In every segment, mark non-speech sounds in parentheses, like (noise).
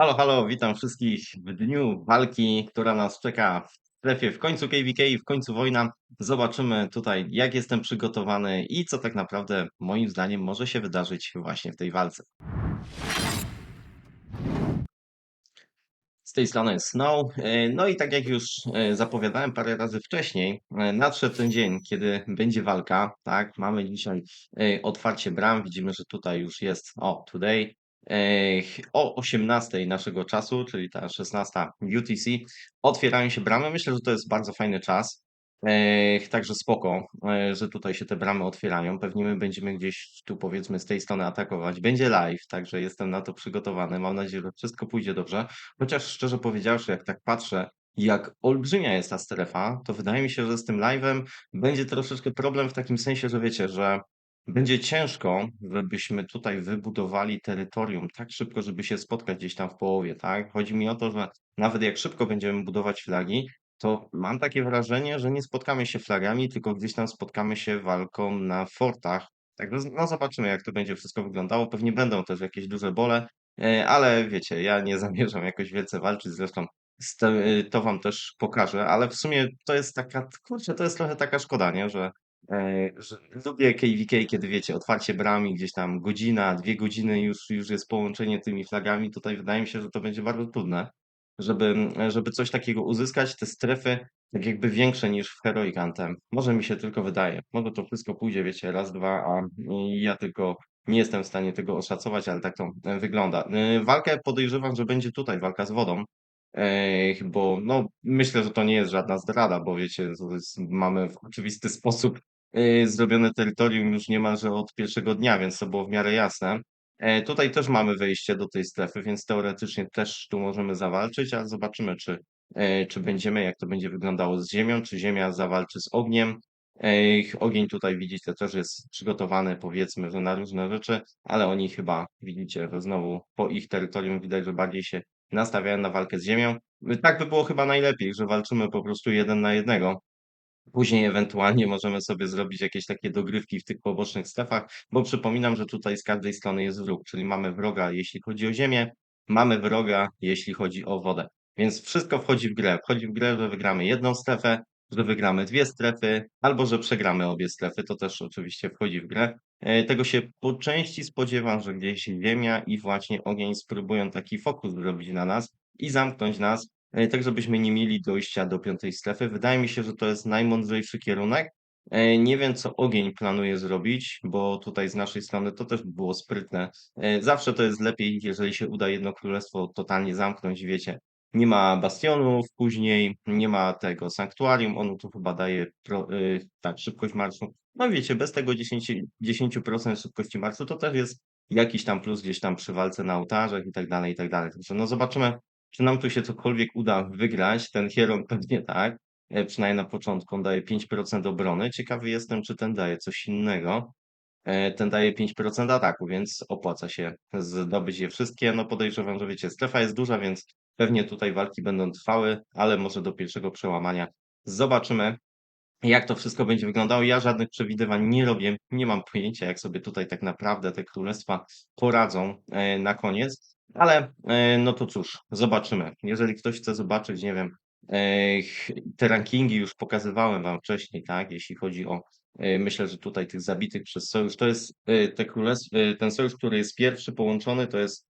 Halo, halo, witam wszystkich w dniu walki, która nas czeka w strefie. W końcu KVK, w końcu wojna. Zobaczymy tutaj, jak jestem przygotowany i co tak naprawdę moim zdaniem może się wydarzyć właśnie w tej walce. Z tej strony Snow. No i tak jak już e, zapowiadałem parę razy wcześniej, e, nadszedł ten dzień, kiedy będzie walka. Tak, mamy dzisiaj e, otwarcie bram. Widzimy, że tutaj już jest o today. O 18 naszego czasu, czyli ta 16 UTC, otwierają się bramy. Myślę, że to jest bardzo fajny czas. Także spoko, e, że tutaj się te bramy otwierają. Pewnie my będziemy gdzieś tu powiedzmy z tej strony atakować. Będzie live, także jestem na to przygotowany. Mam nadzieję, że wszystko pójdzie dobrze. Chociaż szczerze powiedziawszy, jak tak patrzę, jak olbrzymia jest ta strefa, to wydaje mi się, że z tym live'em będzie troszeczkę problem w takim sensie, że wiecie, że będzie ciężko, żebyśmy tutaj wybudowali terytorium tak szybko, żeby się spotkać gdzieś tam w połowie, tak? Chodzi mi o to, że nawet jak szybko będziemy budować flagi, to mam takie wrażenie, że nie spotkamy się flagami, tylko gdzieś tam spotkamy się walką na fortach. Także no zobaczymy, jak to będzie wszystko wyglądało. Pewnie będą też jakieś duże bole, e, ale wiecie, ja nie (laughs) zamierzam jakoś wielce walczyć, zresztą e, to wam też pokażę, ale w sumie to jest taka, kurczę, to jest trochę taka szkoda, nie, że, e, że lubię KVK, kiedy wiecie, otwarcie brami, gdzieś tam godzina, dwie godziny już, już jest połączenie tymi flagami. Tutaj wydaje mi się, że to będzie bardzo trudne żeby, żeby coś takiego uzyskać, te strefy tak jakby większe niż w Heroic Anthem. Może mi się tylko wydaje. Może to wszystko pójdzie, wiecie, raz, dwa, a ja tylko nie jestem w stanie tego oszacować, ale tak to e, wygląda. E, Walkę podejrzewam, że będzie tutaj walka z wodą, e, bo no, myślę, że to nie jest żadna zdrada, bo wiecie, jest, mamy w oczywisty sposób e, zrobione terytorium już niemalże od pierwszego dnia, więc to było w miarę jasne. E, Tutaj też mamy wejście do tej strefy, więc teoretycznie też tu możemy zawalczyć, ale zobaczymy, czy, e, czy będziemy, jak to będzie wyglądało z ziemią, czy ziemia zawalczy z ogniem. E, ich Ogień tutaj widzicie też jest przygotowany powiedzmy, że na różne rzeczy, ale oni chyba widzicie, że znowu po ich terytorium widać, że bardziej się nastawiają na walkę z ziemią. Tak by było chyba najlepiej, że walczymy po prostu jeden na jednego. Później ewentualnie możemy sobie zrobić jakieś takie dogrywki w tych pobocznych strefach, bo przypominam, że tutaj z każdej strony jest wróg, czyli mamy wroga, jeśli chodzi o ziemię, mamy wroga, jeśli chodzi o wodę. Więc wszystko wchodzi w grę. Wchodzi w grę, że wygramy jedną strefę, że wygramy dwie strefy, albo że przegramy obie strefy. To też oczywiście wchodzi w grę. E, Tego się po części spodziewam, że gdzieś ziemia i właśnie ogień spróbują taki fokus zrobić na nas i zamknąć nas e, tak żebyśmy nie mieli dojścia do piątej strefy. Wydaje mi się, że to jest najmądrzejszy kierunek. E, Nie wiem, co ogień planuje zrobić, bo tutaj z naszej strony to też by było sprytne. Zawsze to jest lepiej, jeżeli się uda jedno królestwo totalnie zamknąć, wiecie. Nie ma bastionów później, nie ma tego sanktuarium, ono tu chyba daje pro, tak, szybkość marszu. No wiecie, bez tego 10%, 10% szybkości marszu to też jest jakiś tam plus gdzieś tam przy walce na ołtarzach i tak dalej, i tak dalej. Także no zobaczymy, czy nam tu się cokolwiek uda wygrać. Ten Hieron pewnie tak, e, przynajmniej na początku on daje 5% obrony. Ciekawy jestem, czy ten daje coś innego. E, Ten daje 5% ataku, więc opłaca się zdobyć je wszystkie. No podejrzewam, że wiecie, strefa jest duża, więc pewnie tutaj walki będą trwały, ale może do pierwszego przełamania zobaczymy, jak to wszystko będzie wyglądało. Ja żadnych przewidywań nie robię, nie mam pojęcia, jak sobie tutaj tak naprawdę te królestwa poradzą e, na koniec, ale e, no to cóż, zobaczymy. Jeżeli ktoś chce zobaczyć, nie wiem, e, te rankingi już pokazywałem wam wcześniej, tak, jeśli chodzi o, myślę, że tutaj tych zabitych przez sojusz, to jest te ten sojusz, który jest pierwszy połączony, to jest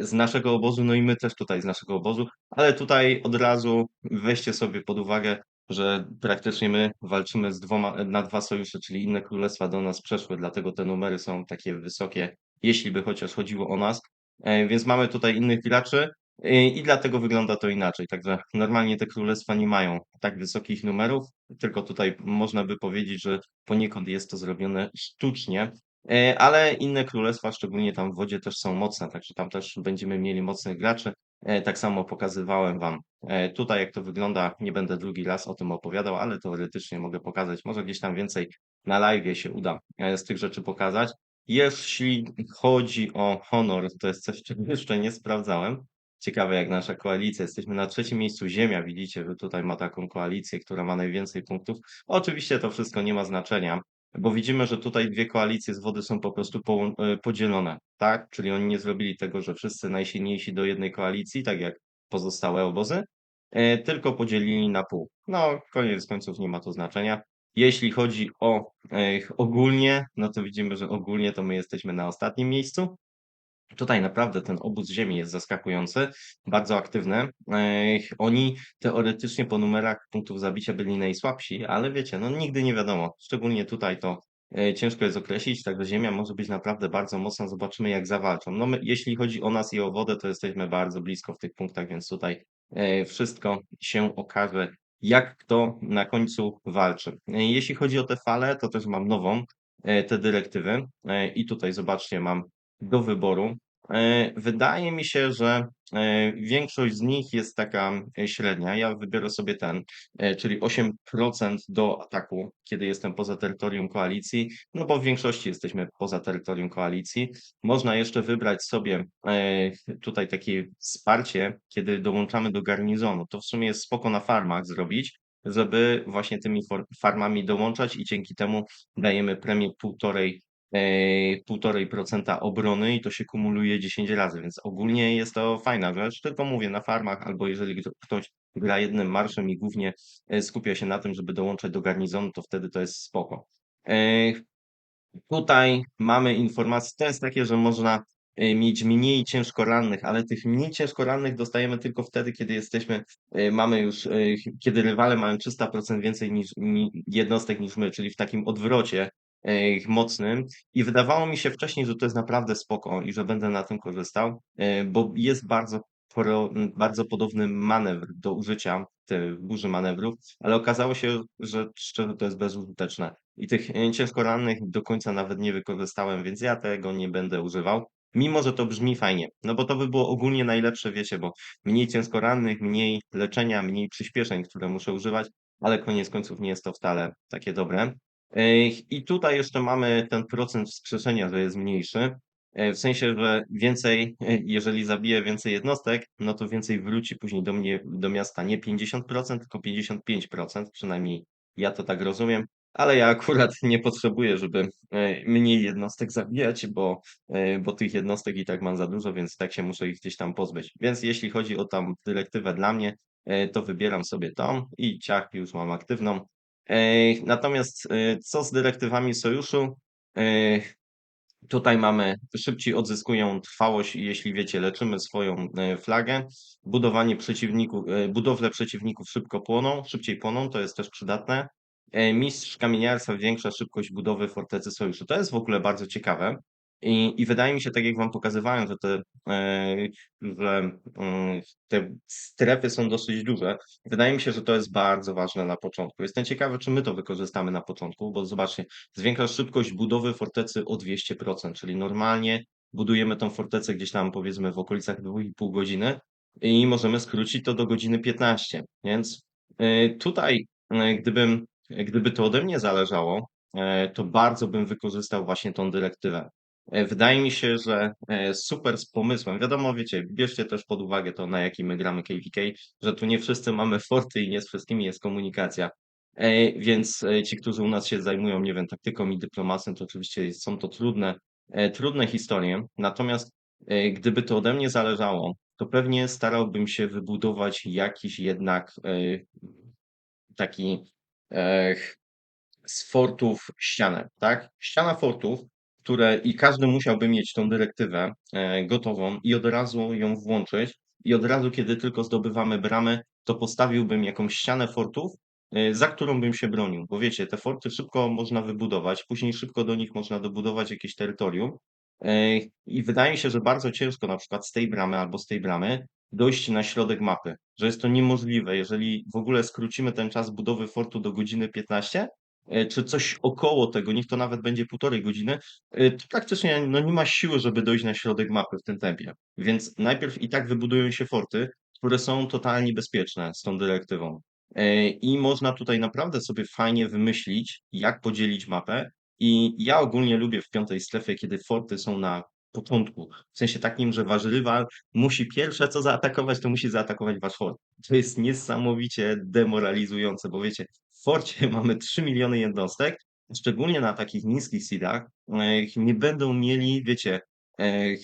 z naszego obozu, no i my też tutaj z naszego obozu, ale tutaj od razu weźcie sobie pod uwagę, że praktycznie my walczymy z dwoma, na dwa sojusze, czyli inne królestwa do nas przeszły, dlatego te numery są takie wysokie, jeśli by chociaż chodziło o nas. E, Więc mamy tutaj innych graczy e, i dlatego wygląda to inaczej. Także normalnie te królestwa nie mają tak wysokich numerów, tylko tutaj można by powiedzieć, że poniekąd jest to zrobione sztucznie. E, Ale inne królestwa, szczególnie tam w wodzie, też są mocne, także tam też będziemy mieli mocnych graczy. E, Tak samo pokazywałem Wam E, Tutaj jak to wygląda, nie będę drugi raz o tym opowiadał, ale teoretycznie mogę pokazać. Może gdzieś tam więcej na live się uda e, z tych rzeczy pokazać. Jeśli chodzi o honor, to jest coś, czego jeszcze nie sprawdzałem. Ciekawe jak nasza koalicja. Jesteśmy na trzecim miejscu Ziemia. Widzicie, że tutaj ma taką koalicję, która ma najwięcej punktów. Oczywiście to wszystko nie ma znaczenia. Bo widzimy, że tutaj dwie koalicje z wody są po prostu połą e, podzielone, tak? Czyli oni nie zrobili tego, że wszyscy najsilniejsi do jednej koalicji, tak jak pozostałe obozy, e, tylko podzielili na pół. No, koniec końców nie ma to znaczenia. Jeśli chodzi o e, ogólnie, no to widzimy, że ogólnie to my jesteśmy na ostatnim miejscu. Tutaj naprawdę ten obóz ziemi jest zaskakujący, bardzo aktywny. Oni teoretycznie po numerach punktów zabicia byli najsłabsi, ale wiecie, no nigdy nie wiadomo. Szczególnie tutaj to e, ciężko jest określić, także ziemia może być naprawdę bardzo mocna. Zobaczymy, jak zawalczą. No my, jeśli chodzi o nas i o wodę, to jesteśmy bardzo blisko w tych punktach, więc tutaj e, wszystko się okaże, jak kto na końcu walczy. E, jeśli chodzi o te fale, to też mam nową, te dyrektywy. I tutaj zobaczcie, mam do wyboru. E, Wydaje mi się, że e, większość z nich jest taka e, średnia. Ja wybiorę sobie ten, czyli 8% do ataku, kiedy jestem poza terytorium koalicji, no bo w większości jesteśmy poza terytorium koalicji. Można jeszcze wybrać sobie tutaj takie wsparcie, kiedy dołączamy do garnizonu. To w sumie jest spoko na farmach zrobić, żeby właśnie tymi farmami dołączać i dzięki temu dajemy premię półtorej 1,5% obrony i to się kumuluje 10 razy, więc ogólnie jest to fajna rzecz. Tylko mówię, na farmach albo jeżeli kto- ktoś gra jednym marszem i głównie e, skupia się na tym, żeby dołączać do garnizonu, to wtedy to jest spoko. E, Tutaj mamy informacje, to jest takie, że można e, mieć mniej ciężko rannych, ale tych mniej ciężko rannych dostajemy tylko wtedy, kiedy jesteśmy, mamy już, kiedy rywale mają 300% więcej niż, ni, jednostek niż my, czyli w takim odwrocie mocnym. I wydawało mi się wcześniej, że to jest naprawdę spoko i że będę na tym korzystał, e, bo jest bardzo bardzo podobny manewr do użycia, te burzy manewrów, ale okazało się, że szczerze to jest bezużyteczne. I tych e, ciężko rannych do końca nawet nie wykorzystałem, więc ja tego nie będę używał. Mimo, że to brzmi fajnie, no bo to by było ogólnie najlepsze, wiecie, bo mniej ciężko rannych, mniej leczenia, mniej przyspieszeń, które muszę używać, ale koniec końców nie jest to wcale takie dobre. I tutaj jeszcze mamy ten procent wskrzeszenia, że jest mniejszy. E, W sensie, że więcej, e, jeżeli zabiję więcej jednostek, no to więcej wróci później do mnie, do miasta nie 50%, tylko 55%, przynajmniej ja to tak rozumiem, ale ja akurat (laughs) nie potrzebuję, żeby e, mniej jednostek zabijać, bo, bo tych jednostek i tak mam za dużo, więc tak się muszę ich gdzieś tam pozbyć. Więc jeśli chodzi o tam dyrektywę dla mnie, to wybieram sobie tą i ciach już mam aktywną. Natomiast e, co z dyrektywami sojuszu? Tutaj mamy, szybciej odzyskują trwałość, jeśli wiecie, leczymy swoją e, flagę. Budowanie przeciwników, e, budowle przeciwników szybko płoną, szybciej płoną, to jest też przydatne. Mistrz kamieniarstwa, większa szybkość budowy fortecy sojuszu. To jest w ogóle bardzo ciekawe. I, I wydaje mi się, tak jak Wam pokazywałem, że te, e, że mm, te strefy są dosyć duże. Wydaje mi się, że to jest bardzo ważne na początku. Jestem ciekawy, czy my to wykorzystamy na początku, bo zobaczcie, zwiększa szybkość budowy fortecy o 200%, czyli normalnie budujemy tą fortecę gdzieś tam powiedzmy w okolicach 2,5 godziny i możemy skrócić to do godziny 15. Więc e, tutaj, e, gdybym, gdyby to ode mnie zależało, e, to bardzo bym wykorzystał właśnie tą dyrektywę. E, Wydaje mi się, że e, super z pomysłem. Wiadomo, wiecie, bierzcie też pod uwagę to, na jakim my gramy KVK, że tu nie wszyscy mamy forty i nie z wszystkimi jest komunikacja. E, Więc ci, którzy u nas się zajmują, nie wiem, taktyką i dyplomacją, to oczywiście są to trudne, trudne historie. Natomiast gdyby to ode mnie zależało, to pewnie starałbym się wybudować jakiś jednak taki z fortów ścianę, tak? Ściana fortów, które i każdy musiałby mieć tą dyrektywę e, gotową i od razu ją włączyć. I od razu, kiedy tylko zdobywamy bramy, to postawiłbym jakąś ścianę fortów, e, za którą bym się bronił, bo wiecie, te forty szybko można wybudować, później szybko do nich można dobudować jakieś terytorium. E, i wydaje mi się, że bardzo ciężko na przykład z tej bramy albo z tej bramy dojść na środek mapy, że jest to niemożliwe, jeżeli w ogóle skrócimy ten czas budowy fortu do godziny 15, e, czy coś około tego, niech to nawet będzie półtorej godziny, e, to praktycznie no nie ma siły, żeby dojść na środek mapy w tym tempie. Więc najpierw i tak wybudują się forty, które są totalnie bezpieczne z tą dyrektywą. E, I można tutaj naprawdę sobie fajnie wymyślić, jak podzielić mapę. I ja ogólnie lubię w piątej strefie, kiedy forty są na początku. W sensie takim, że wasz rywal musi pierwsze co zaatakować, to musi zaatakować wasz fort. To jest niesamowicie demoralizujące, bo wiecie, forcie (laughs) mamy 3 miliony jednostek, szczególnie na takich niskich seedach, e, nie będą mieli, wiecie, e,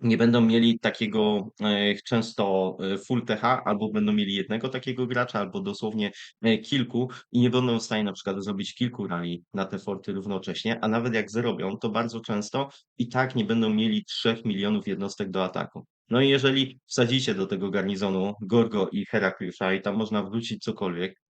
nie będą mieli takiego e, często full TH, albo będą mieli jednego takiego gracza, albo dosłownie kilku i nie będą w stanie na przykład zrobić kilku rali na te forty równocześnie, a nawet jak zrobią, to bardzo często i tak nie będą mieli 3 milionów jednostek do ataku. No i jeżeli wsadzicie do tego garnizonu Gorgo i Herakliusza i tam można wrócić cokolwiek,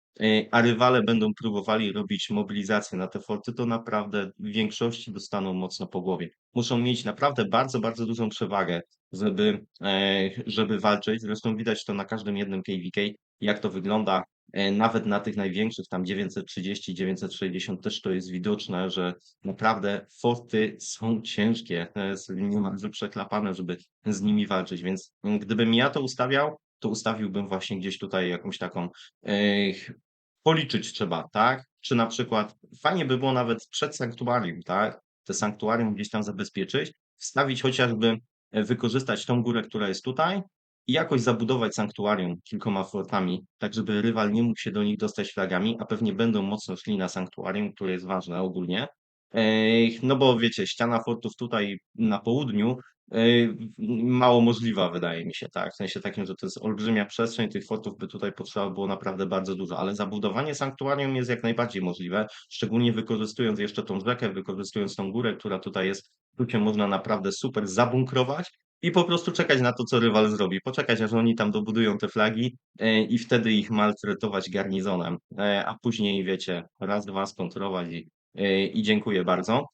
a rywale będą próbowali robić mobilizację na te forty, to naprawdę w większości dostaną mocno po głowie muszą mieć naprawdę bardzo, bardzo dużą przewagę, żeby, e, żeby walczyć. Zresztą widać to na każdym jednym KVK, jak to wygląda. E, Nawet na tych największych, tam 930, 960 też to jest widoczne, że naprawdę forty są ciężkie. Niemalże przeklapane, żeby z nimi walczyć. Więc gdybym ja to ustawiał, to ustawiłbym właśnie gdzieś tutaj jakąś taką e, policzyć trzeba, tak? Czy na przykład fajnie by było nawet przed sanktuarium, tak? Te sanktuarium gdzieś tam zabezpieczyć, wstawić chociażby, e, wykorzystać tą górę, która jest tutaj i jakoś zabudować sanktuarium kilkoma fortami, tak żeby rywal nie mógł się do nich dostać flagami, a pewnie będą mocno szli na sanktuarium, które jest ważne ogólnie. Ej, No bo wiecie, ściana fortów tutaj na południu mało możliwa, wydaje mi się, tak. W sensie takim, że to jest olbrzymia przestrzeń, tych fortów by tutaj potrzeba było naprawdę bardzo dużo, ale zabudowanie sanktuarium jest jak najbardziej możliwe, szczególnie wykorzystując jeszcze tą rzekę, wykorzystując tą górę, która tutaj jest, tu się można naprawdę super zabunkrować i po prostu czekać na to, co rywal zrobi. Poczekać, aż oni tam dobudują te flagi yy, i wtedy ich maltretować garnizonem, yy, a później, wiecie, raz, dwa skontrować i, i dziękuję bardzo.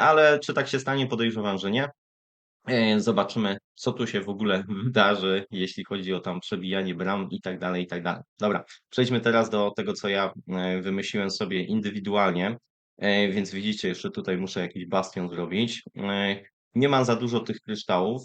Ale czy tak się stanie? Podejrzewam, że nie. E, Zobaczymy, co tu się w ogóle (laughs) wydarzy, jeśli chodzi o tam przebijanie bram i tak dalej, i tak dalej. Dobra, przejdźmy teraz do tego, co ja e, wymyśliłem sobie indywidualnie. E, Więc widzicie, jeszcze tutaj muszę jakiś bastion zrobić. Nie mam za dużo tych kryształów,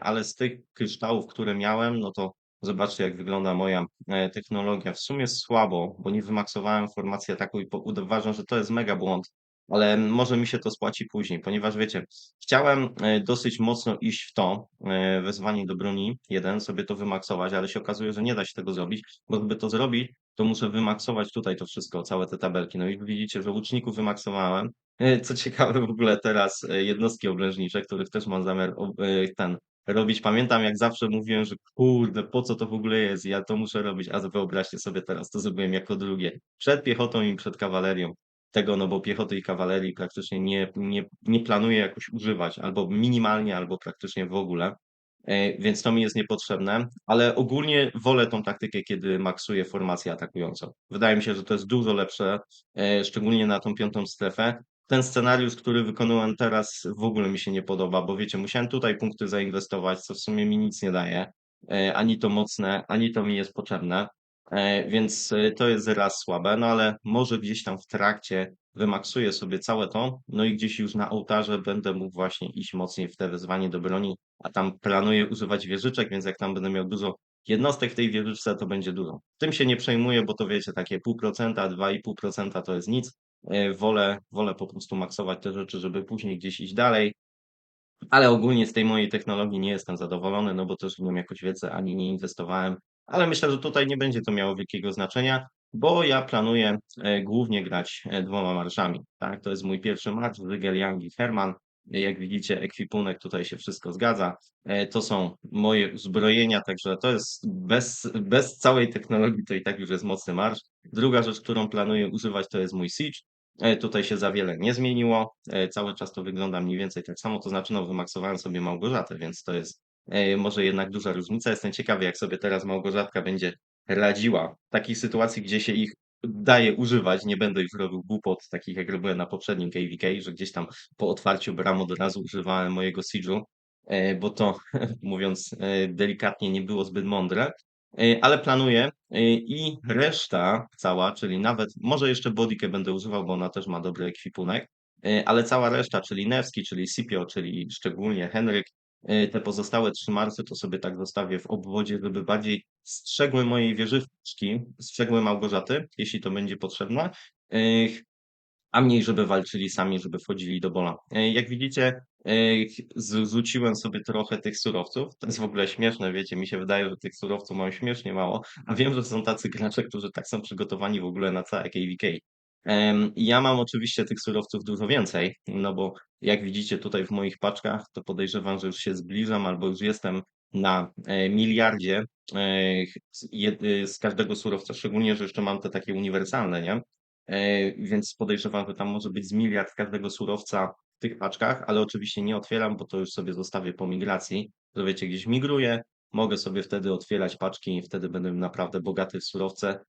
ale z tych kryształów, które miałem, no to zobaczcie, jak wygląda moja technologia. W sumie słabo, bo nie wymaksowałem formacji ataku i uważam, że to jest mega błąd ale może mi się to spłaci później, ponieważ wiecie, chciałem e, dosyć mocno iść w to, e, wezwanie do broni jeden, sobie to wymaksować, ale się okazuje, że nie da się tego zrobić, bo żeby to zrobić, to muszę wymaksować tutaj to wszystko, całe te tabelki. No i widzicie, że łuczników wymaksowałem. E, Co ciekawe, w ogóle teraz jednostki oblężnicze, których też mam zamiar ten robić. Pamiętam, jak zawsze mówiłem, że kurde, po co to w ogóle jest? Ja to muszę robić, a wyobraźcie sobie teraz, to zrobiłem jako drugie. Przed piechotą i przed kawalerią tego, no bo piechoty i kawalerii praktycznie nie, nie, nie planuję jakoś używać, albo minimalnie, albo praktycznie w ogóle, e, więc to mi jest niepotrzebne, ale ogólnie wolę tą taktykę, kiedy maksuję formację atakującą. Wydaje mi się, że to jest dużo lepsze, e, szczególnie na tą piątą strefę. Ten scenariusz, który wykonałem teraz, w ogóle mi się nie podoba, bo wiecie, musiałem tutaj punkty zainwestować, co w sumie mi nic nie daje. E, ani to mocne, ani to mi jest potrzebne. E, Więc e, to jest raz słabe, no ale może gdzieś tam w trakcie wymaksuję sobie całe to, no i gdzieś już na ołtarze będę mógł właśnie iść mocniej w te wezwanie do broni, a tam planuję używać wieżyczek, więc jak tam będę miał dużo jednostek w tej wieżyczce, to będzie dużo. Tym się nie przejmuję, bo to wiecie, takie pół procenta, dwa i pół procenta to jest nic. E, Wolę, wolę po prostu maksować te rzeczy, żeby później gdzieś iść dalej, ale ogólnie z tej mojej technologii nie jestem zadowolony, no bo też w nią jakoś wiedzę ani nie inwestowałem, ale myślę, że tutaj nie będzie to miało wielkiego znaczenia, bo ja planuję e, głównie grać e, dwoma marszami. Tak, to jest mój pierwszy marsz, Rygel, Young i Herman. Jak widzicie, ekwipunek tutaj się wszystko zgadza. E, To są moje uzbrojenia, także to jest bez, bez całej technologii, to i tak już jest mocny marsz. Druga rzecz, którą planuję używać, to jest mój Siege. Tutaj się za wiele nie zmieniło. Cały czas to wygląda mniej więcej tak samo. To znaczy, no, wymaksowałem sobie Małgorzatę, więc to jest może jednak duża różnica. Jestem ciekawy, jak sobie teraz Małgorzatka będzie radziła w takiej sytuacji, gdzie się ich daje używać. Nie będę już robił głupot, takich jak robiłem na poprzednim KVK, że gdzieś tam po otwarciu bram od razu używałem mojego Siege'u, e, bo to, (laughs) mówiąc e, delikatnie, nie było zbyt mądre. E, ale planuję e, i reszta cała, czyli nawet może jeszcze Bodykę będę używał, bo ona też ma dobry ekwipunek, e, ale cała reszta, czyli Nevski, czyli Scipio, czyli szczególnie Henryk, e, te pozostałe trzy Marsy to sobie tak zostawię w obwodzie, żeby bardziej strzegły mojej wieżyczki, strzegły Małgorzaty, jeśli to będzie potrzebne. E, a mniej, żeby walczyli sami, żeby wchodzili do bola. E, Jak widzicie, e, zrzuciłem sobie trochę tych surowców. To jest w ogóle śmieszne, wiecie, mi się wydaje, że tych surowców mam śmiesznie mało, a wiem, że są tacy gracze, którzy tak są przygotowani w ogóle na całe KVK. Ja mam oczywiście tych surowców dużo więcej, no bo jak widzicie tutaj w moich paczkach, to podejrzewam, że już się zbliżam albo już jestem na e, miliardzie e, y, z każdego surowca, szczególnie, że jeszcze mam te takie uniwersalne, nie? E, więc podejrzewam, że tam może być z miliard każdego surowca w tych paczkach, ale oczywiście nie otwieram, bo to już sobie zostawię po migracji, że wiecie, gdzieś migruję, mogę sobie wtedy otwierać paczki i wtedy będę naprawdę bogaty w surowce e,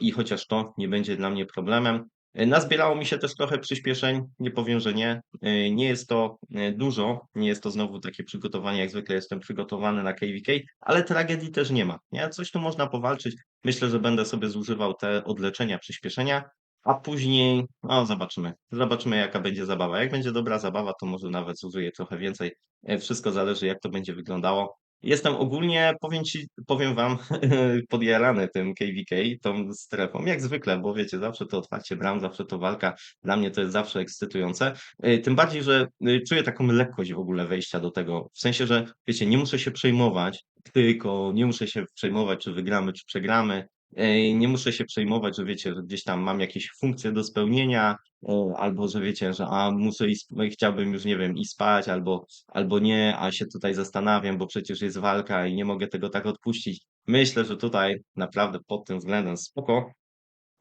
i chociaż to nie będzie dla mnie problemem, E, Nazbierało mi się też trochę przyspieszeń, nie powiem, że nie. E, Nie jest to e, dużo, nie jest to znowu takie przygotowanie, jak zwykle jestem przygotowany na KVK, ale tragedii też nie ma. Nie? Coś tu można powalczyć. Myślę, że będę sobie zużywał te odleczenia, przyspieszenia, a później, no zobaczymy. Zobaczymy, jaka będzie zabawa. Jak będzie dobra zabawa, to może nawet zużyję trochę więcej. E, Wszystko zależy, jak to będzie wyglądało. Jestem ogólnie, powiem ci, powiem wam, (laughs) podjarany tym KVK, tą strefą, jak zwykle, bo wiecie, zawsze to otwarcie bram, zawsze to walka, dla mnie to jest zawsze ekscytujące. Y, Tym bardziej, że y, czuję taką lekkość w ogóle wejścia do tego, w sensie, że wiecie, nie muszę się przejmować, tylko nie muszę się przejmować, czy wygramy, czy przegramy. Nie muszę się przejmować, że wiecie, że gdzieś tam mam jakieś funkcje do spełnienia, y, albo że wiecie, że a muszę iść, chciałbym już, nie wiem, i spać, albo albo nie, a się tutaj zastanawiam, bo przecież jest walka i nie mogę tego tak odpuścić. Myślę, że tutaj naprawdę pod tym względem spoko,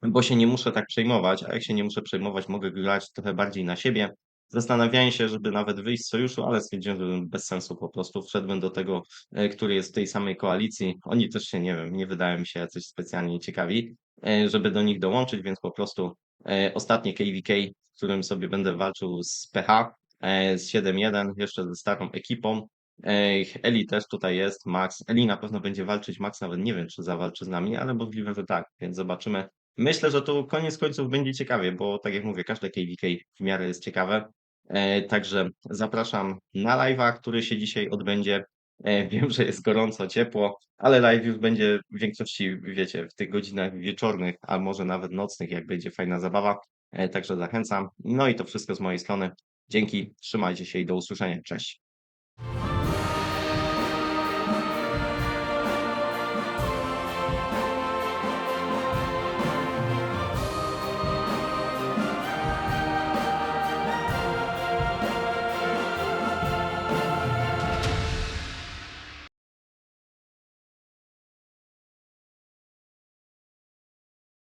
bo się nie muszę tak przejmować, a jak się nie muszę przejmować, mogę grać trochę bardziej na siebie. Zastanawiałem się, żeby nawet wyjść z sojuszu, ale stwierdziłem, że bez sensu po prostu. Wszedłem do tego, e, który jest w tej samej koalicji. Oni też się, nie wiem, nie wydają mi się jacyś specjalnie ciekawi, e, żeby do nich dołączyć, więc po prostu e, ostatnie KVK, w którym sobie będę walczył z PH, z 7-1, jeszcze ze starą ekipą. Eli też tutaj jest, Max. Eli na pewno będzie walczyć, Max nawet nie wiem, czy zawalczy z nami, ale możliwe, że tak, więc zobaczymy. Myślę, że to koniec końców będzie ciekawie, bo tak jak mówię, każde KVK w miarę jest ciekawe. E, także zapraszam na live'a, który się dzisiaj odbędzie. E, (laughs) wiem, że jest gorąco, ciepło, ale live już będzie w większości, wiecie, w tych godzinach wieczornych, a może nawet nocnych, jak będzie fajna zabawa. E, także zachęcam. No i to wszystko z mojej strony. Dzięki, trzymajcie się i do usłyszenia. Cześć.